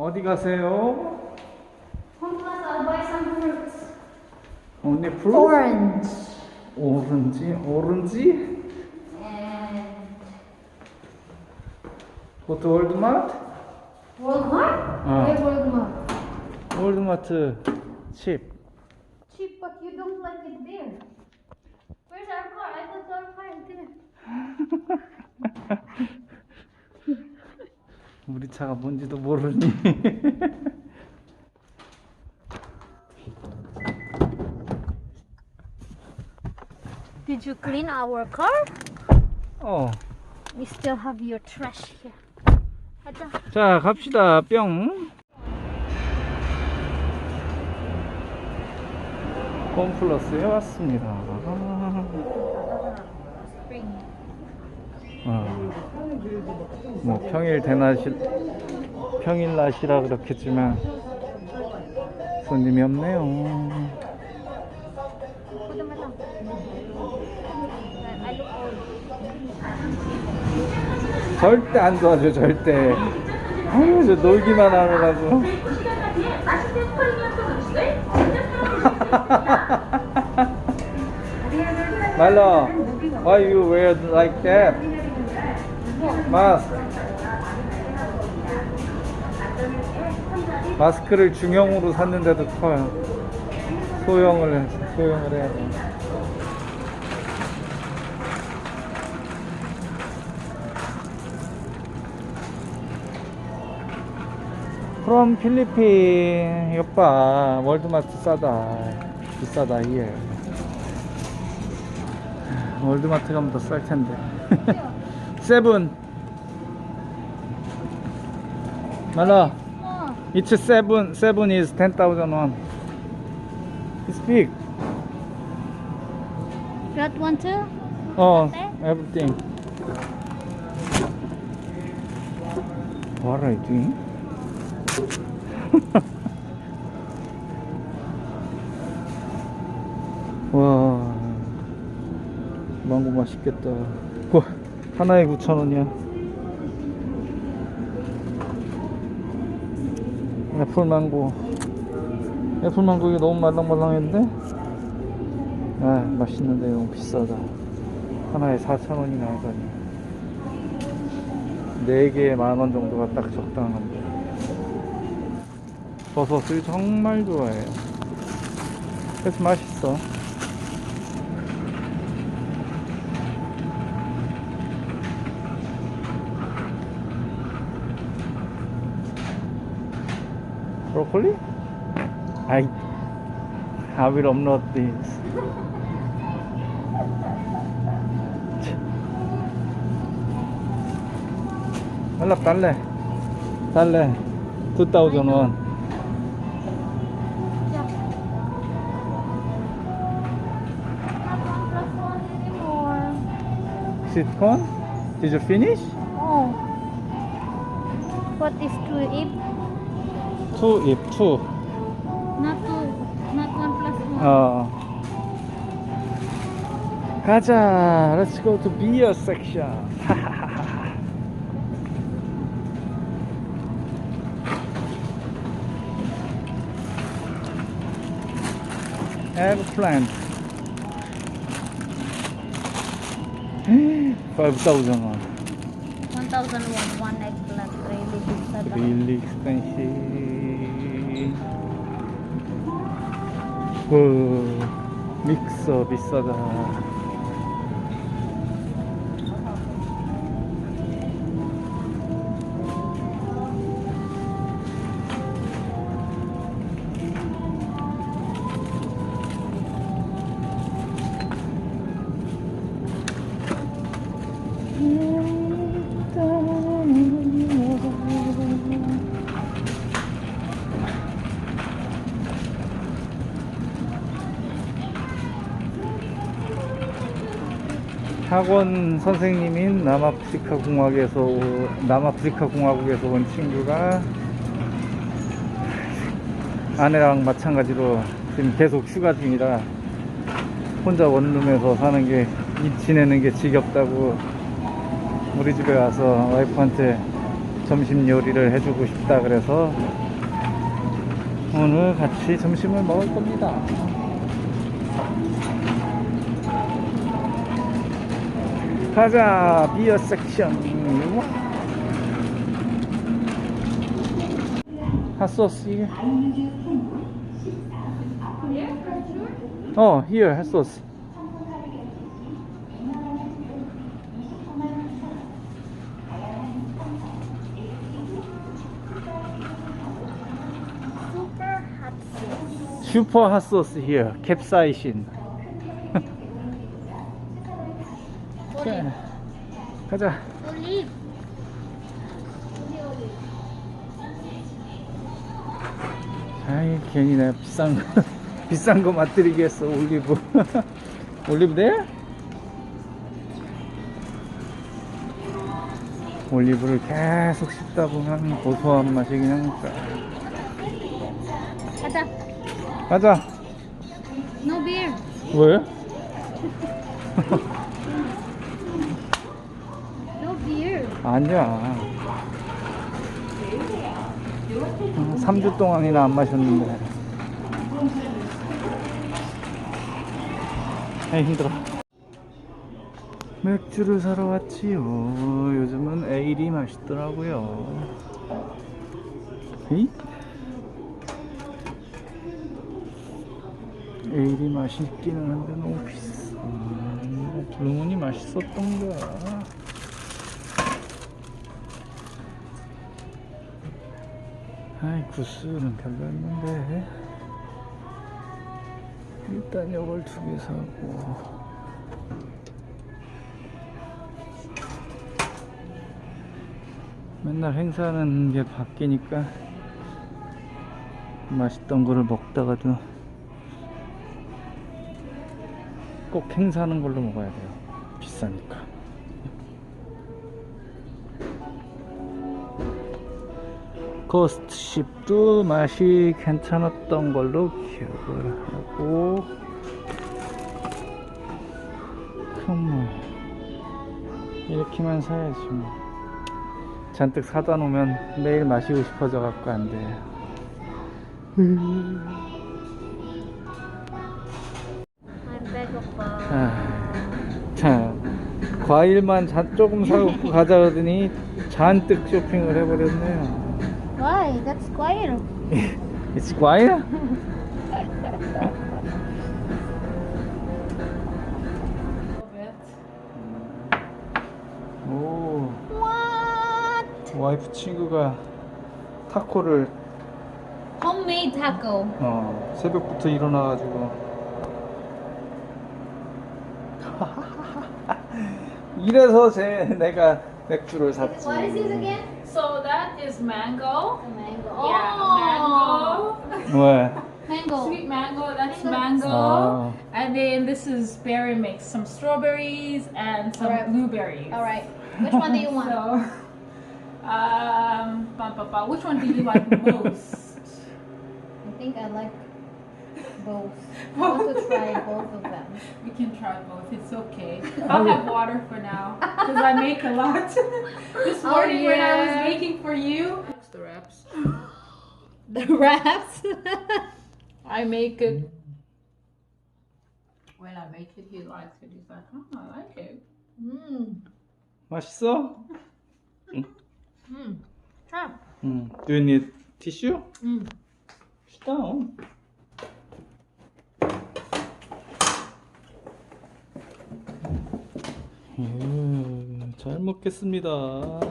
어디 가세요? I'll buy some fruits. 언니 프루? Orange. 오렌지? 오렌지? And 고트 월드마트? Walmart? Ah. Where Walmart? 월드마트 칩 Cheap, but you don't like it there. Where's our car? I thought our car is there. 우리 차가 뭔지도 모르니 Did you clean our car? 어. We still have your trash here. 가자. 자 갑시다 뿅 홈플러스에 왔습니다. 어. 뭐 평일 대낮이 평일 낮이라 그렇겠지만 손님이 없네요. 절대 안 도와줘 절대 아유 저 놀기만 하느라고 말라 why you wear like that mask 마스크를 중형으로 샀는데도 커요 소형을 소형을 해야 돼. 그럼 필리핀 봐 월드마트 싸다. 비싸다 here 월드마트 가면 더 쌀 텐데. 세븐 말라 Oh, It's seven. Seven is ten thousand won. It's big. got one too? Oh, everything. What are you doing? 와, 망고 맛있겠다. 와, 하나에 9천 원이야. 애플 망고. 애플 망고 이게 너무 말랑말랑했는데? 아, 맛있는데 너무 비싸다. 하나에 4천 원이나 하다니. 4개에 만원 정도가 딱 적당한데. 버섯을 정말 좋아해요. 그래서 맛있어. properly, I, I will not this. Hello, Tale. Tale, Sit sitcom? Did you finish? Oh. What is to eat? 2 if 2. Not 2, not 1 plus 1. Oh. 가자. Let's go to beer section. Airplane. 5,000 won. 1,000 won, one eggplant, really big. Really expensive. 와, 믹서 비싸다. 학원 선생님인 남아프리카 공화국에서 오- 남아프리카 공화국에서 온 친구가 아내랑 마찬가지로 지금 계속 휴가 중이라 혼자 원룸에서 사는 게 이- 지내는 게 지겹다고 우리 집에 와서 와이프한테 점심 요리를 해주고 싶다 그래서 오늘 같이 점심을 먹을 겁니다. 가자 비어 섹션 핫소스. 어 here 핫소스. 슈퍼 핫소스 here 캡사이신 자, 가자 Olive. 아이 괜히 내가 비싼 거 비싼 거 맛들이게 했어 올리브 올리브 돼? 올리브를 계속 씹다 보면 고소한 맛이긴 하니까 가자. 가자 No beer. 왜? No beer. 아니야. 3주 동안이나 안 마셨는데. 에이 힘들어. 맥주를 사러 왔지요. 요즘은 에일이 맛있더라고요. 에이? 에일이 맛있기는 한데 너무 비싸. 블루문이 맛있었던 거야 아이 구스는 별로였는데. 일단 이걸 두 개 사고. 맨날 행사하는 게 바뀌니까 맛있던 거를 먹다가도 꼭 행사하는 걸로 먹어야 돼요. 비싸니까 코스트십도 맛이 괜찮았던 걸로 기억을 하고. 이렇게만 사야지 뭐. 잔뜩 사다 놓으면 매일 마시고 싶어져 갖고 안 돼. 아, 자 과일만 잔 조금 사갖고 가자 그러더니 잔뜩 쇼핑을 해버렸네요. Why? That's quiet. It's 과일? 오. What? 와이프 친구가 타코를 Homemade taco. 어, 새벽부터 일어나 가지고 이래서 제 내가 맥주를 샀지. What is this again? So that is mango. A mango. Yeah, Oh. mango. 왜? Mango. Sweet mango, that's Mango. mango. Ah. And then this is berry mix, some strawberries and some Alright. blueberries. All right. Which one do you want? So, um, bum, bum, bum. which one do you like most? I think I like both. I want to try both of them. We can try both. It's okay. I'll have water for now because I make a lot. this Oh, morning when I was yeah. making for you, the wraps. The wraps. I make it. When I make it, he likes it. He's like, oh, I like it. Mmm. 맛있어? Mmm. Try. 응. Do you need tissue? Mmm. Sit down. 예, 잘 먹겠습니다.